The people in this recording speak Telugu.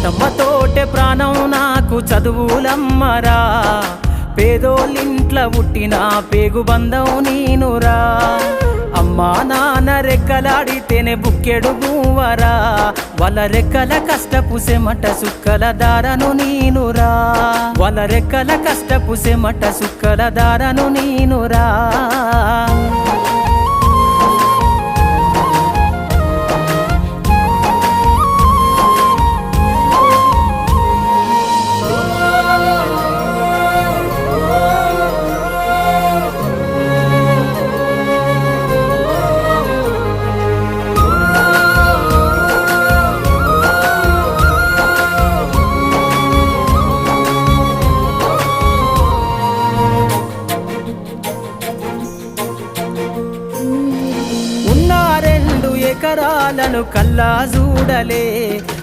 భరతమ్మతోటే ప్రాణం నాకు చదువులమ్మరా. పేదోళ్ళింట్ల పుట్టిన పేగు బంధం నేనురా. అమ్మా నాన్న రెక్కలాడితేనే బుక్కెడు బూవరా వాళ్ళ రెక్కల కష్టపు సెమట సుక్కల దారను నేనురా. వాళ్ళ రెక్కల కష్టపు సెమట సుక్కల దారను నేనురా. శిఖరాలను కల్లా చూడలే